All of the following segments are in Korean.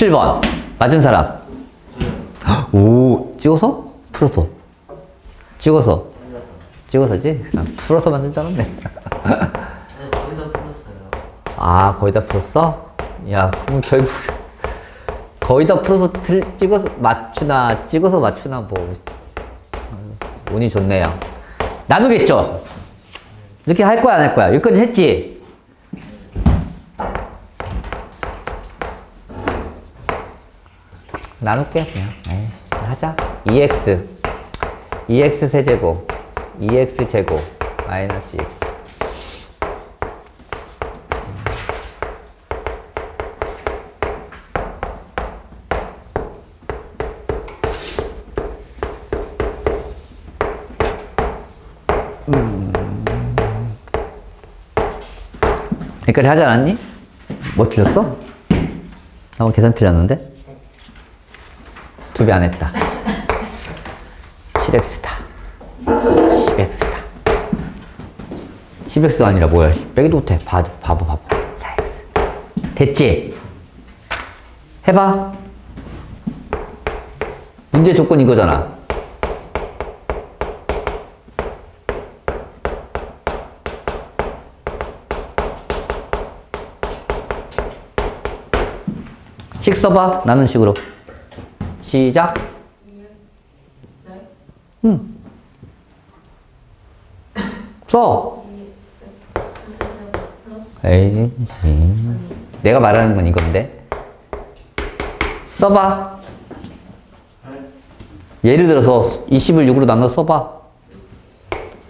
17번. 맞은 사람. 오, 찍어서? 풀어서. 찍어서. 찍어서지? 난 풀어서 만든 줄 알았네. 네, 거의 다 풀었어요. 아, 거의 다 풀었어? 야, 그럼 결국 거의 다 풀어서 틀, 찍어서 맞추나, 찍어서 맞추나, 뭐. 운이 좋네요. 나누겠죠? 이렇게 할 거야, 안 할 거야? 여기까지 했지? 나눌게, 그냥. 에이, 하자. 2x. 2x 세제곱. 2x 제곱. 마이너스 2x. 여기까지 하지 않았니? 뭐 틀렸어? 나뭐 계산 틀렸는데? 두배 안 했다. 7x다. 10x다. 10x 아니라 뭐야? 빼기도 못해. 바보, 바보, 바보. 4x. 됐지? 해봐. 문제 조건 이거잖아. 식 써봐. 나는 식으로. 시작. 응. 써. 에이, 씨. 내가 말하는 건 이건데. 써봐. 예를 들어서 20을 6으로 나눠 써봐.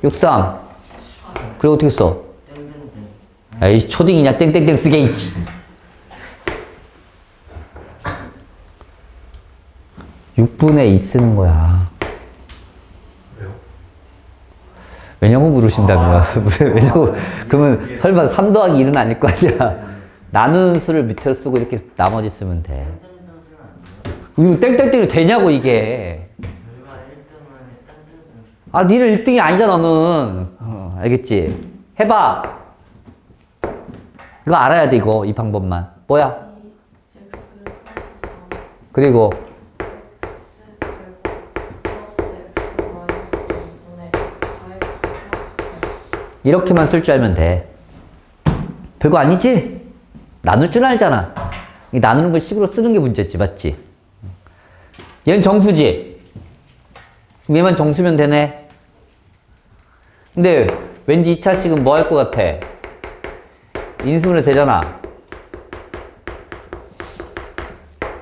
63. 그리고 어떻게 써? 에이, 초딩이냐, 땡땡땡 쓰게, 이씨. 육분의 2 쓰는 거야. 왜냐고 물으신다며. 왜냐고, 그러면 설마 3 더하기 1은 아닐 거 아니야. 나누는 수를 밑으로 쓰고 이렇게 나머지 쓰면 돼. 이거 땡땡땡이 되냐고, 이게. 저희가 1등은 딴 아, 니는 1등이 아니잖아, 너는. 어, 알겠지? 해봐. 이거 알아야 돼, 이거. 이 방법만. 뭐야? 그리고 이렇게만 쓸 줄 알면 돼. 별거 아니지? 나눌 줄 알잖아. 이 나누는 걸 식으로 쓰는 게 문제지, 맞지? 얘는 정수지? 얘만 정수면 되네. 근데 왠지 2차식은 뭐 할 것 같아? 인수분해 되잖아.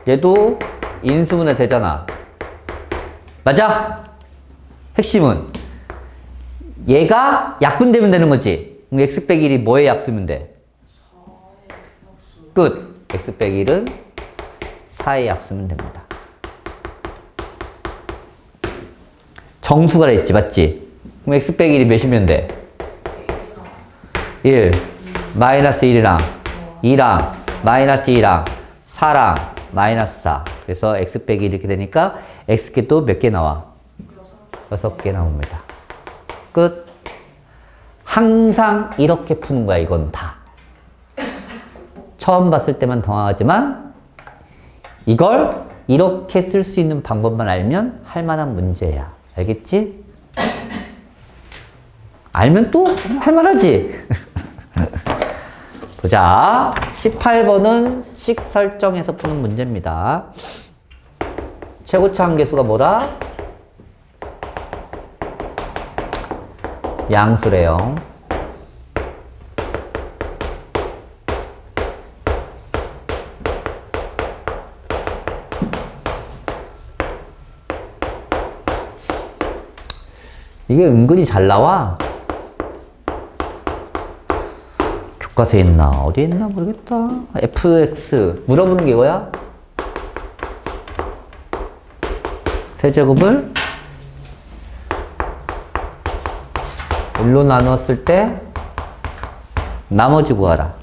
얘도 인수분해 되잖아. 맞아? 핵심은 얘가 약분되면 되는 거지. 그럼 x 빼기 1이 뭐의 약수면 돼? 끝. x 빼기 1은 4의 약수면 됩니다. 정수가 됐지, 맞지? 그럼 x 빼기 1이 몇이면 돼? 1, 마이너스 1이랑 2랑 마이너스 2랑 4랑 마이너스 4. 그래서 x 빼기 1 이렇게 되니까 x께 또 몇 개 나와? 6개 나옵니다. 끝. 항상 이렇게 푸는 거야, 이건 다. 처음 봤을 때만 당황하지만 이걸 이렇게 쓸 수 있는 방법만 알면 할 만한 문제야. 알겠지? 알면 또 할 만하지? 보자. 18번은 식 설정에서 푸는 문제입니다. 최고차 한계수가 뭐다? 양수래요. 이게 은근히 잘 나와. 교과서에 있나 어디에 있나 모르겠다. fx 물어보는 게 이거야? 세제곱을 1로 나눴을 때 나머지 구하라.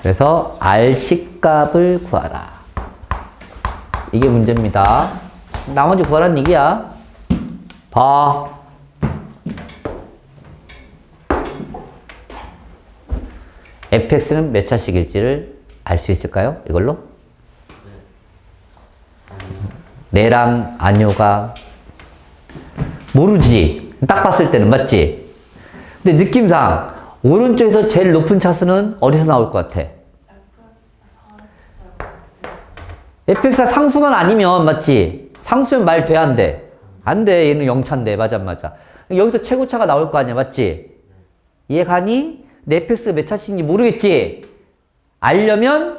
그래서 r식 값을 구하라. 이게 문제입니다. 나머지 구하라는 얘기야. 봐. fx는 몇 차식일지를 알 수 있을까요? 이걸로? 내랑 아뇨가 모르지. 딱 봤을 때는 맞지? 근데 느낌상 오른쪽에서 제일 높은 차수는 어디서 나올 것 같아? fx가 상수만 아니면 맞지? 상수면 말 돼, 안 돼? 안 돼. 얘는 영차인데. 맞아, 맞아. 여기서 최고차가 나올 거 아니야. 맞지? 이해 가니? 내 fx가 몇 차식인지 모르겠지? 알려면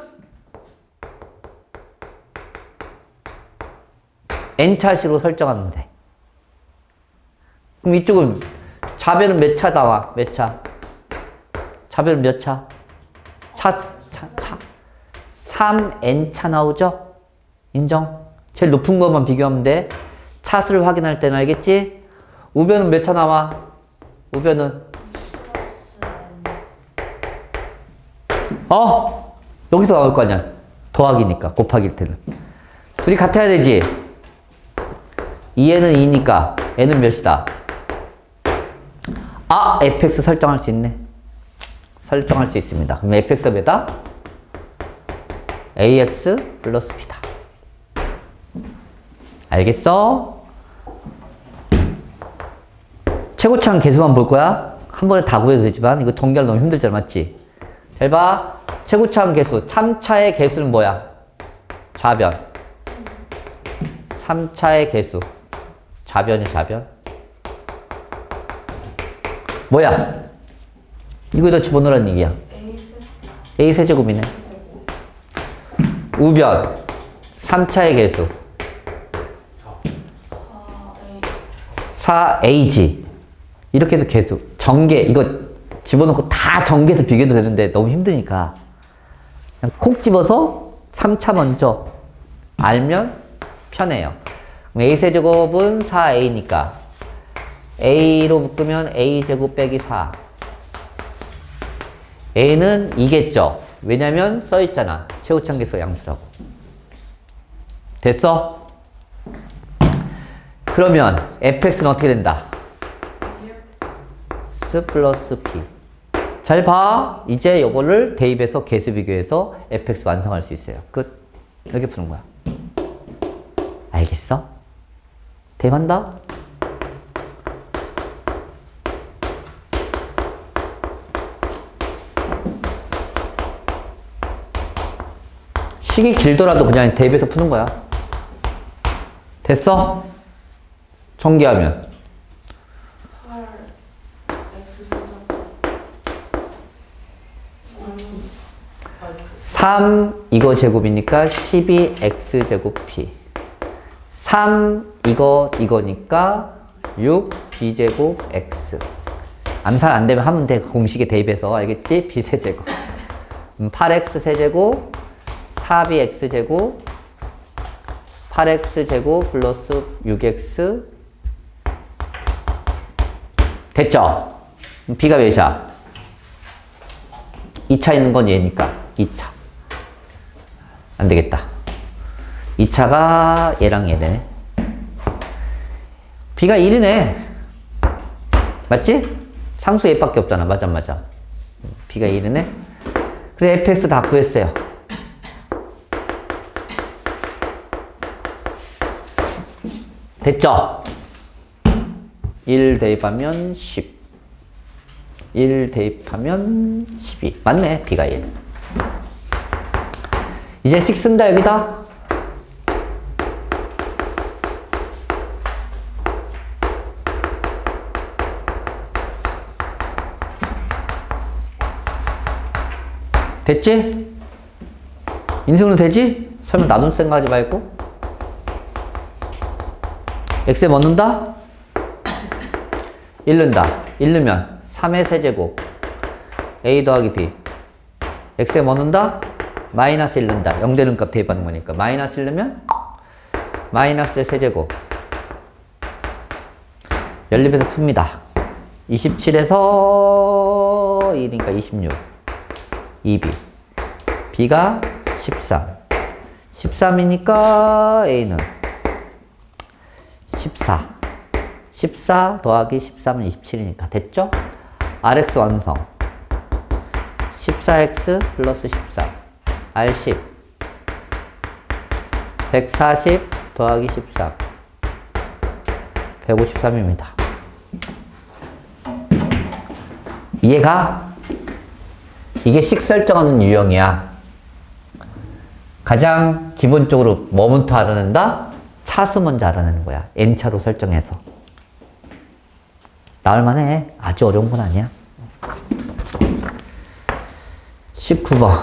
n차식으로 설정하면 돼. 그럼 이쪽은 좌변은 몇 차 나와? 몇 차? 좌변은 몇 차? 차, 차, 차. 3n차 나오죠? 인정? 제일 높은 것만 비교하면 돼. 차수를 확인할 때는 알겠지? 우변은 몇 차 나와? 우변은? 어? 여기서 나올 거 아니야. 더하기니까, 곱하기일 때는. 둘이 같아야 되지? 2에는 2니까, n은 몇이다? 아, fx 설정할 수 있네. 설정할 수 있습니다. 그럼 fx가 몇이다? ax 플러스 b다. 알겠어? 최고차는 개수만 볼 거야? 한 번에 다 구해도 되지만 이거 정리하기 너무 힘들잖아, 맞지? 잘 봐. 최고차항 개수. 3차의 개수는 뭐야? 좌변. 3차의 개수. 좌변이 좌변. 뭐야? 이거에다 집어넣으라는 얘기야. A 세제곱이네. 우변. 3차의 개수. 4A지. 이렇게 해서 개수. 전개. 이거 집어넣고 다 전개해서 비교해도 되는데 너무 힘드니까. 그냥 콕 집어서 3차 먼저 알면 편해요. 그럼 A 세제곱은 4A니까 A로 묶으면 A 제곱 빼기 4. A는 2겠죠. 왜냐면 써 있잖아. 최고창계수 양수라고. 됐어? 그러면 fx는 어떻게 된다? s 플러스 p. 잘 봐. 이제 이거를 대입해서 개수 비교해서 fx 완성할 수 있어요. 끝. 이렇게 푸는 거야. 알겠어? 대입한다? 식이 길더라도 그냥 대입해서 푸는 거야. 됐어? 전개하면. 8 x 세제곱 3 이거 제곱이니까 12x 제곱 p 3 이거 이거니까 6 b 제곱 x 암산 안 되면 하면 돼. 그 공식에 대입해서 알겠지? b 세제곱 음, 8x 세제곱 4bx 제곱 8x 제곱 플러스 6x 됐죠? 음, b가 몇이야? 2차 있는 건 얘니까. 2차. 안 되겠다. 2차가 얘랑 얘네. B가 1이네. 맞지? 상수 얘밖에 없잖아. 맞아 맞아. B가 1이네. 그래서 fx 다 구했어요 됐죠? 1 대입하면 10 1 대입하면 12 맞네 b가 1 이제 식 쓴다 여기다 됐지? 인수는 되지? 설마 나눈 생각하지 말고 1 넣는다? 1 넣으면 3의 세제곱. A 더하기 b. x에 뭐 넣는다? 마이너스 1 넣는다. 0 되는 값 대입하는 거니까. 마이너스 1 넣으면 마이너스의 세제곱. 연립해서 풉니다. 27에서 1이니까 26 2b b가 13 13이니까 a는 14 14 더하기 13은 27이니까 됐죠? RX 완성 14x 플러스 14 R10 140 더하기 13 153입니다. 이해가? 이게 식 설정하는 유형이야. 가장 기본적으로 뭐부터 알아낸다? 먼저 알아내는 거야. n차로 설정해서. 나올만 해. 아주 어려운 건 아니야. 19번.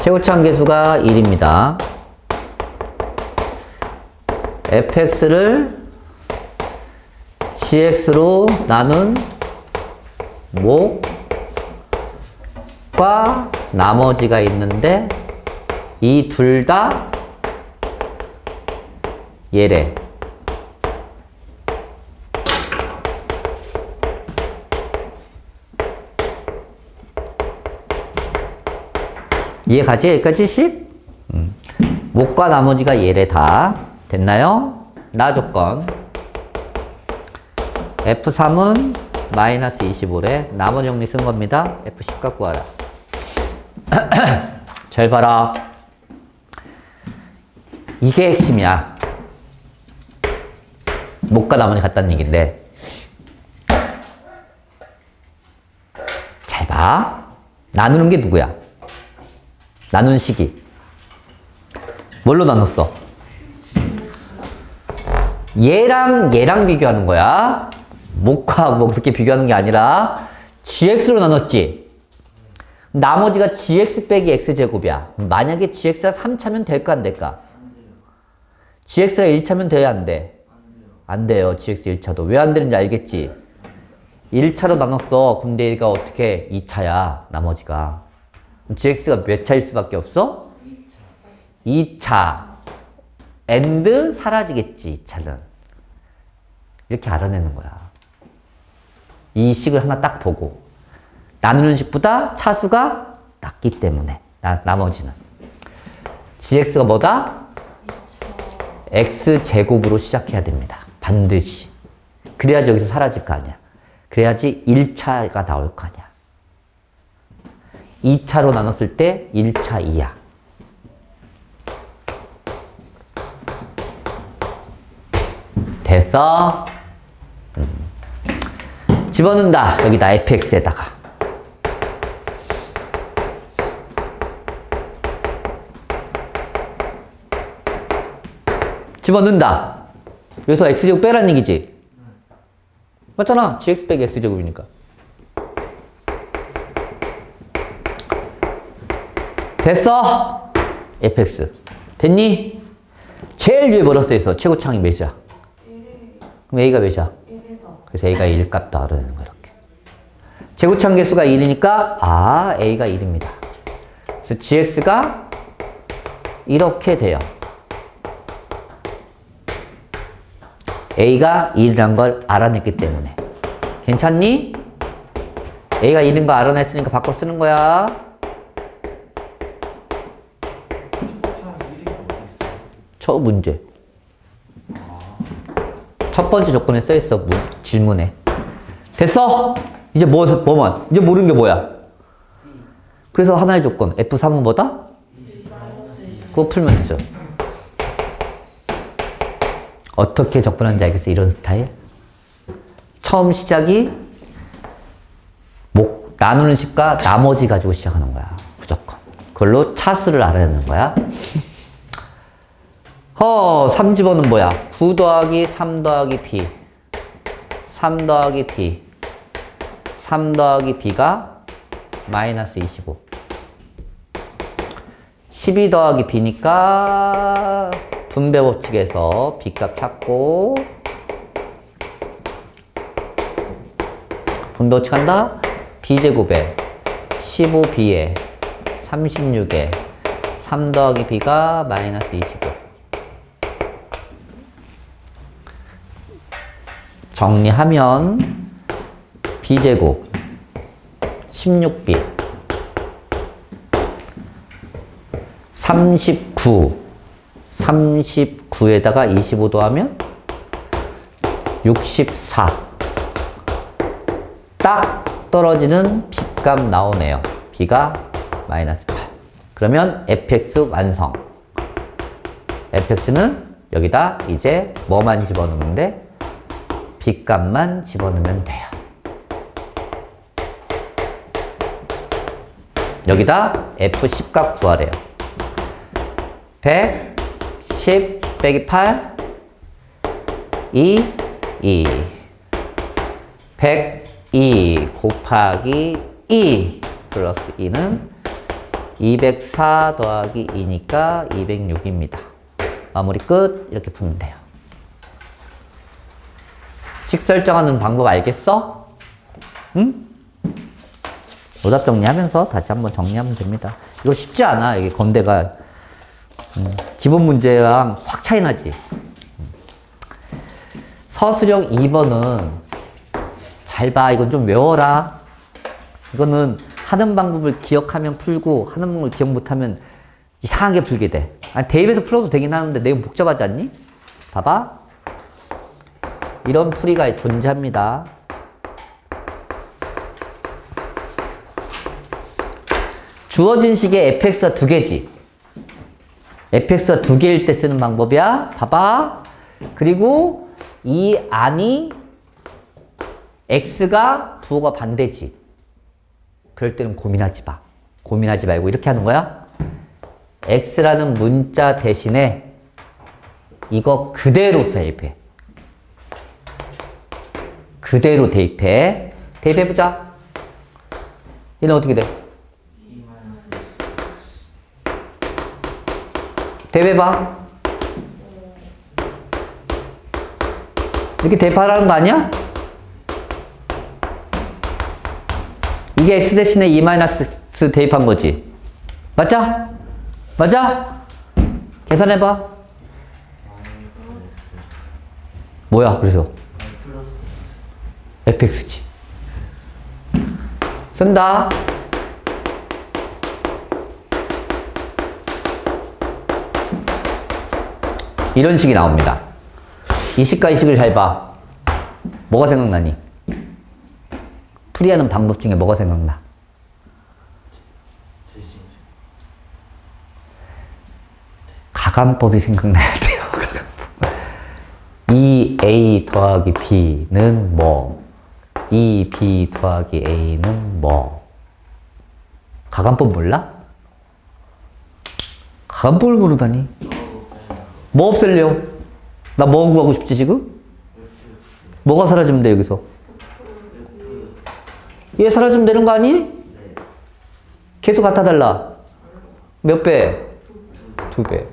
최고차 계수가 1입니다. fx를 gx로 나눈 목과 나머지가 있는데 이 둘다 얘래. 이해가지? 여기까지 씩? 음. 목과 나머지가 얘래 다. 됐나요? 나 조건. F3은 마이너스 25래. 나머지 정리 쓴 겁니다. F10 갖고 와라. 잘 봐라. 이게 핵심이야. 목과 나머지 같다는 얘기인데. 잘 봐. 나누는 게 누구야? 나눈 식이. 뭘로 나눴어? 얘랑 얘랑 비교하는 거야. 목과 뭐 그렇게 비교하는 게 아니라 gx로 나눴지. 나머지가 gx 빼기 x제곱이야. 만약에 gx가 3차면 될까 안 될까? gx가 1차면 돼야 안 돼? 안 돼요. gx 1차도. 왜 안 되는지 알겠지? 1차로 나눴어. 그럼 얘가 어떻게 2차야. 나머지가. gx가 몇 차일 수밖에 없어? 2차. and 사라지겠지. 2차는. 이렇게 알아내는 거야. 이 식을 하나 딱 보고 나누는 식보다 차수가 낮기 때문에 나, 나머지는 gx가 뭐다? x 제곱으로 시작해야 됩니다. 반드시. 그래야지 여기서 사라질 거 아니야. 그래야지 1차가 나올 거 아니야. 2차로 나눴을 때 1차 2야. 됐어? 집어넣는다. 여기다 fx에다가. 집어넣는다. 여기서 x제곱 빼라는 얘기지. 맞잖아. gx 빼기 x제곱이니까. 됐어. fx. 됐니? 제일 위에 뭐라 써있어? 최고창이 몇이야? 1이 그럼 a가 몇이야? 1이다. 그래서 a가 1 값도 알아내는 거 이렇게. 제곱창 개수가 1이니까 아 a가 1입니다. 그래서 gx가 이렇게 돼요. A가 1이란 걸 알아냈기 때문에 괜찮니? a가 1인 거 알아냈으니까 바꿔 쓰는 거야. 첫 문제. 첫 번째 조건에 써 있어 문- 질문에. 됐어? 이제 뭐 뭐만? 이제 모르는 게 뭐야? 그래서 하나의 조건 F3은 뭐다? 그거 풀면 되죠. 어떻게 접근하는지 알겠어? 이런 스타일. 처음 시작이 목 나누는 식과 나머지 가지고 시작하는 거야. 무조건. 그걸로 차수를 알아내는 거야. 허, 3집어는 뭐야? 9 더하기 3 더하기 b. 3 더하기 b. 3 더하기 b가 마이너스 25. 12 더하기 b니까 분배 법칙에서 b값 찾고 분배 법칙 한다? b제곱에 15b에 36에 3 더하기 b가 마이너스 25. 정리하면 b제곱 16b 39 39에다가 25 더하면 64. 딱 떨어지는 B값 나오네요. B가 마이너스 8. 그러면 fx 완성. fx는 여기다 이제 뭐만 집어넣는데 B값만 집어넣으면 돼요. 여기다 F10 값 구하래요. 110 빼기 8 2 2 102 곱하기 2 플러스 2는 204 더하기 2니까 206입니다. 마무리 끝 이렇게 풀면 돼요. 식 설정하는 방법 알겠어? 응? 오답 정리하면서 다시 한번 정리하면 됩니다. 이거 쉽지 않아. 이게 건대가 음, 기본 문제랑 확 차이 나지. 음. 서술형 2번은 잘 봐. 이건 좀 외워라. 이거는 하는 방법을 기억하면 풀고 하는 방법을 기억 못하면 이상하게 풀게 돼. 아니, 대입에서 풀어도 되긴 하는데 내용 복잡하지 않니? 봐봐. 이런 풀이가 존재합니다. 주어진 식의 fx가 두 개지. Fx가 두 개일 때 쓰는 방법이야. 봐봐. 그리고 이 안이 x가 부호가 반대지. 그럴 때는 고민하지 마. 고민하지 말고 이렇게 하는 거야. x라는 문자 대신에 이거 그대로 대입해. 그대로 대입해. 대입해보자. 얘는 어떻게 돼? 2 마이너스 대입해봐. 이렇게 대입하라는 거 아니야? 이게 x 대신에 2 마이너스 대입한 거지. 맞자? 맞아? 계산해봐. 뭐야, 그래서? fx지. 쓴다. 이런 식이 나옵니다. 이 식과 이 식을 잘 봐. 뭐가 생각나니? 풀이하는 방법 중에 뭐가 생각나? 가감법이 생각나야 돼요. 이 a 더하기 b는 뭐? 이 b 더하기 a는 뭐? 가감법 몰라? 가감법을 모르다니? 뭐 없앨려? 나뭐 구하고 싶지 지금? 뭐가 사라지면 돼 여기서? 얘 사라지면 되는 거 아니? 계속 갖다 달라. 몇 배? 두 배.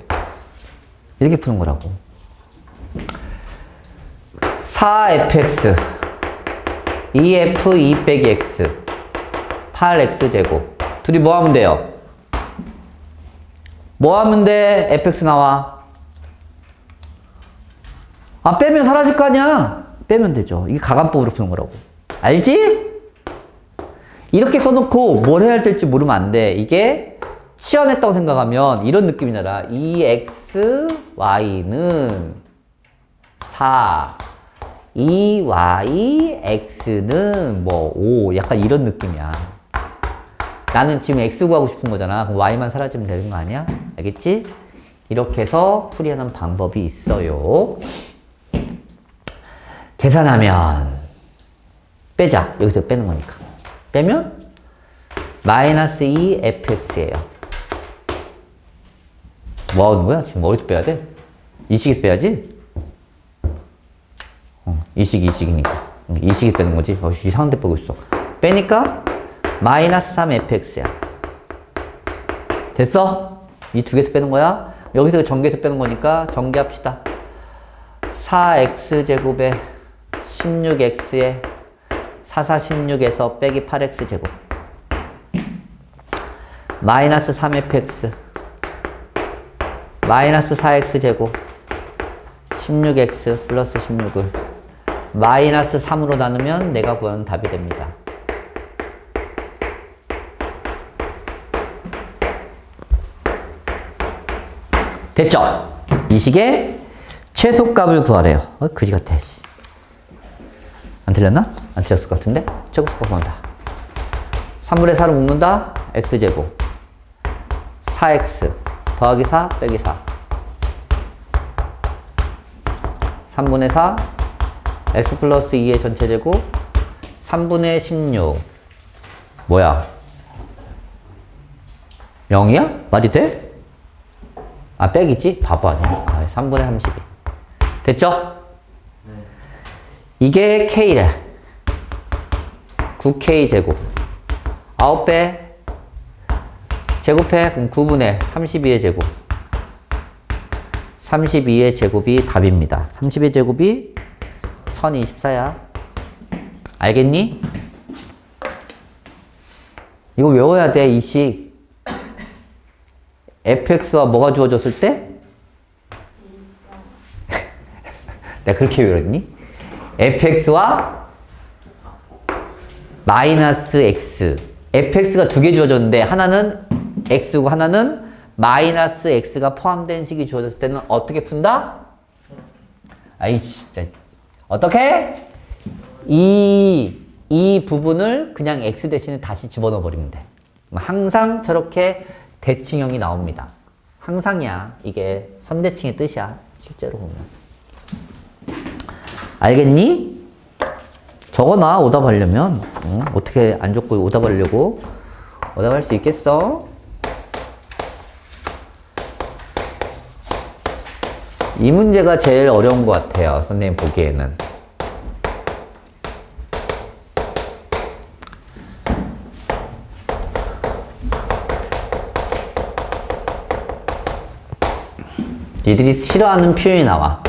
이렇게 푸는 거라고. 4fx 2f 2 빼기 x 8x 제곱 둘이 뭐 하면 돼요? 뭐 하면 돼? fx 나와 아 빼면 사라질 거 아니야. 빼면 되죠. 이게 가감법으로 푸는 거라고. 알지? 이렇게 써놓고 뭘 해야 될지 모르면 안 돼. 이게 치환했다고 생각하면 이런 느낌이잖아. 2x y는 4 2y x는 뭐 5 약간 이런 느낌이야. 나는 지금 x 구하고 싶은 거잖아. 그럼 y만 사라지면 되는 거 아니야? 알겠지? 이렇게 해서 풀이하는 방법이 있어요 계산하면 빼자. 여기서 빼는 거니까. 빼면 마이너스 2 fx예요. 뭐 하는 거야? 지금 어디서 빼야 돼? 이 식에서 빼야지? 어, 이 식 이식이니까. 이 식이 빼는 거지. 어, 이상한 데 빼고 있어. 빼니까 마이너스 3 fx야. 됐어? 이 두 개에서 빼는 거야? 여기서 전개해서 빼는 거니까 전개합시다. 4x 제곱에 16x에 4, 4, 16에서 빼기 8x 제곱 마이너스 3fx 마이너스 4x 제곱 16x 플러스 16을 마이너스 3으로 나누면 내가 구하는 답이 됩니다. 됐죠? 이 식의 최소값을 구하래요. 어, 그지 같아. 씨. 안 틀렸나? 안 틀렸을 것 같은데? 제곱수 곱한다. 3분의 4를 묶는다? x제곱. 4x 더하기 4 빼기 4. 3분의 4 x 플러스 2의 전체 제곱 3분의 16 뭐야? 0이야? 말이 돼? 아 빼기지? 바보 아니야? 아, 3분의 32 됐죠? 네. 이게 K래 9K 제곱 9배 제곱해 그럼 9분의 32의 제곱 32의 제곱이 답입니다 32의 제곱이 1024야 알겠니? 이거 외워야 돼 이 식 fx와 뭐가 주어졌을 때? 내가 그렇게 외웠니? Fx와 마이너스 x. fx가 두 개 주어졌는데 하나는 x고 하나는 마이너스 x가 포함된 식이 주어졌을 때는 어떻게 푼다? 아이 진짜. 어떻게? 이, 이 부분을 그냥 x 대신에 다시 집어넣어 버리면 돼. 항상 저렇게 대칭형이 나옵니다. 항상이야. 이게 선대칭의 뜻이야 실제로 보면 알겠니? 적어놔 오답하려면 어? 어떻게 안 적고 오답하려고 오답할 수 있겠어? 이 문제가 제일 어려운 것 같아요 선생님 보기에는 니들이 싫어하는 표현이 나와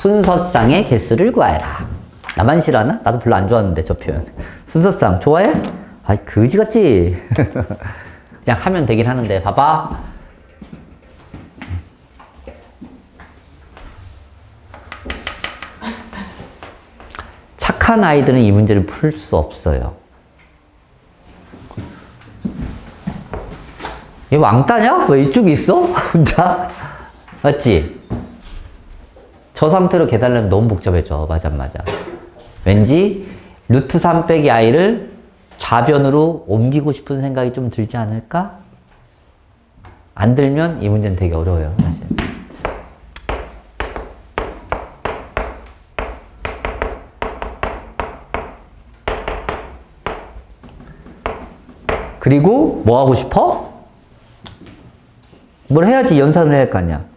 순서쌍의 개수를 구하여라 나만 싫어하나? 나도 별로 안 좋아하는데 저 표현 순서쌍 좋아해? 아이 그지 같지 그냥 하면 되긴 하는데 봐봐 착한 아이들은 이 문제를 풀 수 없어요 얘 왕따냐? 왜 이쪽에 있어? 혼자? 맞지? 저 상태로 계산하면 너무 복잡해져. 맞아, 맞아. 왠지 루트 3 빼기 i를 좌변으로 옮기고 싶은 생각이 좀 들지 않을까? 안 들면 이 문제는 되게 어려워요, 사실. 그리고 뭐 하고 싶어? 뭘 해야지 연산을 해야 할 거 아니야.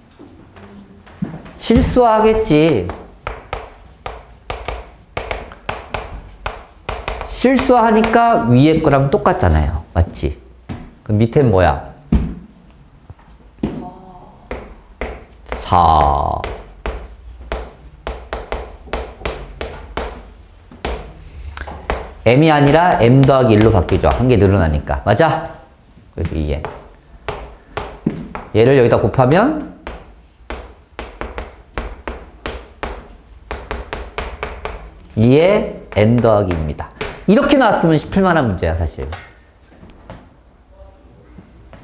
실수하겠지. 실수하니까 위에 거랑 똑같잖아요. 맞지? 그럼 밑엔 뭐야? 4. m이 아니라 m 더하기 1로 바뀌죠. 한 개 늘어나니까. 맞아? 그래서 2에. 얘를 여기다 곱하면 2의 n 더하기 입니다. 이렇게 나왔으면 풀만한 문제야 사실.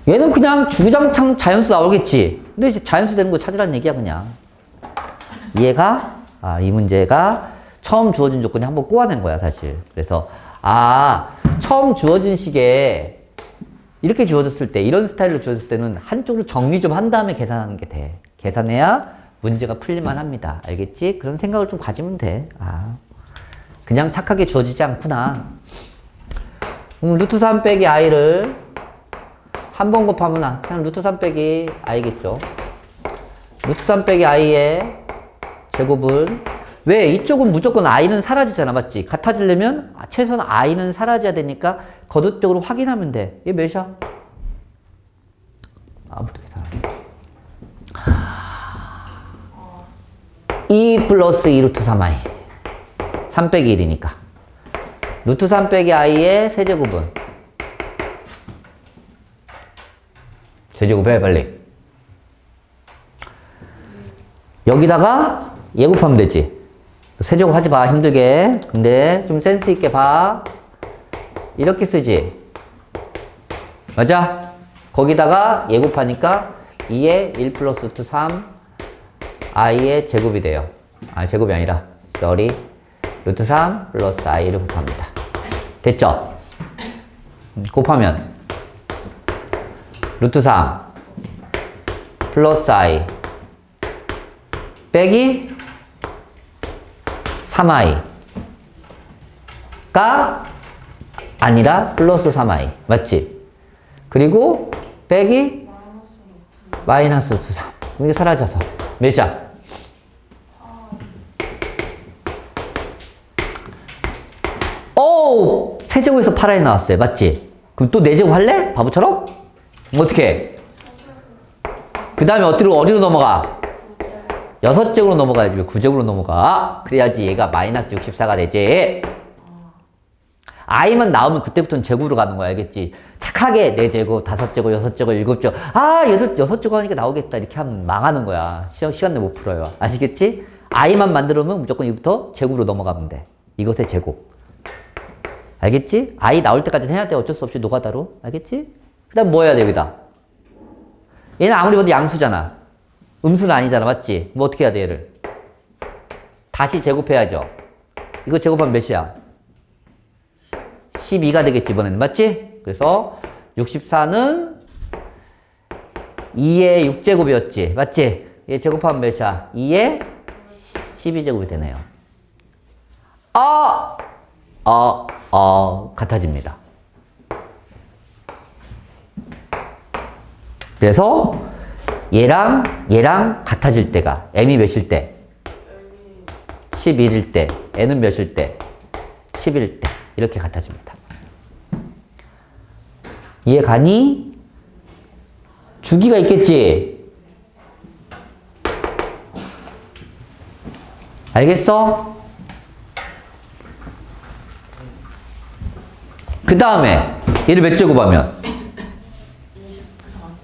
얘는 그냥 주구장창 자연수 나오겠지. 근데 자연수 되는 거 찾으라는 얘기야 그냥. 얘가 아, 이 문제가 처음 주어진 조건이 한번 꼬아낸 거야 사실. 그래서 아 처음 주어진 식에 이렇게 주어졌을 때 이런 스타일로 주어졌을 때는 한쪽으로 정리 좀 한 다음에 계산하는 게 돼. 계산해야 문제가 풀릴만 합니다. 알겠지? 그런 생각을 좀 가지면 돼. 아. 그냥 착하게 주어지지 않구나. 그럼 루트 3 빼기 i를 한 번 곱하면 아, 그냥 루트 3 빼기 i겠죠. 루트 3 빼기 i의 제곱은 왜 이쪽은 무조건 i는 사라지잖아, 맞지? 같아지려면 아, 최소한 i는 사라져야 되니까 거듭적으로 확인하면 돼. 얘 몇이야? 아무도 계산 안 해. 2 플러스 2 루트 3i. 3 빼기 1이니까. 루트 3 빼기 i의 세제곱은? 세제곱해, 빨리. 여기다가 예곱하면 되지. 세제곱 하지 마, 힘들게. 근데 좀 센스 있게 봐. 이렇게 쓰지. 맞아? 거기다가 예곱하니까 2에 1 플러스 루트 3 i의 제곱이 돼요. 아, 제곱이 아니라, sorry. 루트 3 플러스 i를 곱합니다. 됐죠? 음, 곱하면 루트 3 플러스 i 빼기 3i가 아니라 플러스 3i 맞지? 그리고 빼기 마이너스 루트 3 이게 사라져서 몇이야? 오! 세제곱에서 8i 나왔어요 맞지? 그럼 또 4제곱 할래? 바보처럼? 어떻게 그 다음에 어디로, 어디로 넘어가? 여섯 제곱으로 넘어가야지 왜 9제곱으로 넘어가? 그래야지 얘가 마이너스 64가 되지. i만 나오면 그때부터는 제곱으로 가는 거야, 알겠지? 착하게 4제곱, 5제곱, 6제곱, 7제곱. 아, 얘도 6제곱 하니까 나오겠다. 이렇게 하면 망하는 거야. 시간, 시간 내못 풀어요. 아시겠지? i만 만들어놓으면 무조건 이부터 제곱으로 넘어가면 돼. 이것의 제곱. 알겠지? i 나올 때까지는 해야 돼. 어쩔 수 없이 노가다로. 알겠지? 그 다음 뭐 해야 돼, 여기다? 얘는 아무리 봐도 양수잖아. 음수는 아니잖아. 맞지? 뭐 어떻게 해야 돼, 얘를? 다시 제곱해야죠. 이거 제곱하면 몇이야? 12가 되겠지, 이번에는. 맞지? 그래서 64는 2의 6제곱이었지. 맞지? 얘 제곱하면 몇이야? 2의 12제곱이 되네요. 아! 어, 어, 같아집니다. 그래서 얘랑 얘랑 같아질 때가 m이 몇일 때? 11일 때 n은 몇일 때? 11일 때 이렇게 같아집니다. 이해 가니? 주기가 있겠지? 알겠어? 그 다음에 얘를 몇 제곱하면?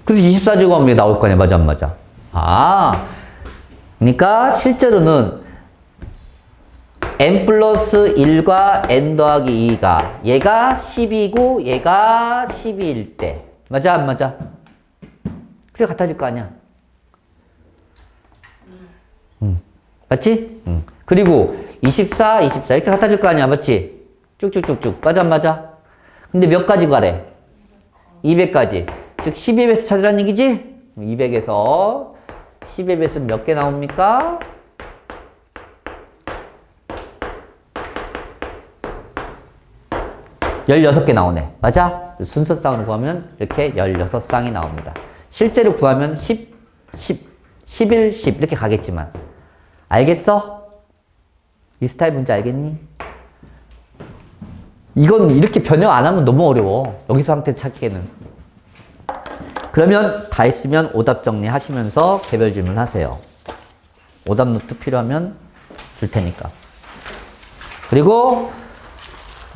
그래서 24제곱하면 나올 거 아니야. 맞아, 안 맞아? 아, 그러니까 실제로는 n 플러스 1과 n 더하기 2가 얘가 10이고 얘가 12일 때 맞아, 안 맞아? 그래 같아질 거 아니야. 음, 맞지? 음. 그리고 24, 24 이렇게 같아질 거 아니야. 맞지? 쭉쭉쭉쭉. 맞아, 안 맞아? 근데 몇 가지 가래? 200까지. 즉 12의 배수 찾으라는 얘기지? 200에서 10의 배수는 몇 개 나옵니까? 열여섯 개 나오네. 맞아? 순서상으로 보면 이렇게 열여섯 쌍이 나옵니다. 실제로 구하면 10, 10, 11, 10 이렇게 가겠지만. 알겠어? 이 스타일 문제 알겠니? 이건 이렇게 변형 안 하면 너무 어려워. 여기서 상태 찾기에는. 그러면 다 했으면 오답 정리하시면서 개별 질문 하세요. 오답 노트 필요하면 줄 테니까. 그리고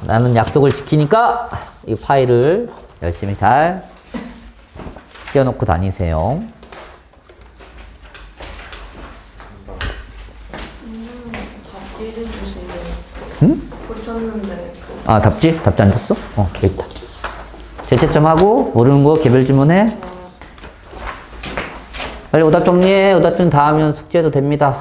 나는 약속을 지키니까 이 파일을 열심히 잘 띄워놓고 다니세요. 답지 좀 주세요. 응? 고쳤는데 그 아, 답지? 답지 안 줬어? 어, 있다. 제채점하고 모르는 거 개별 질문해. 빨리 오답 정리해. 오답 좀다 하면 숙제도 됩니다.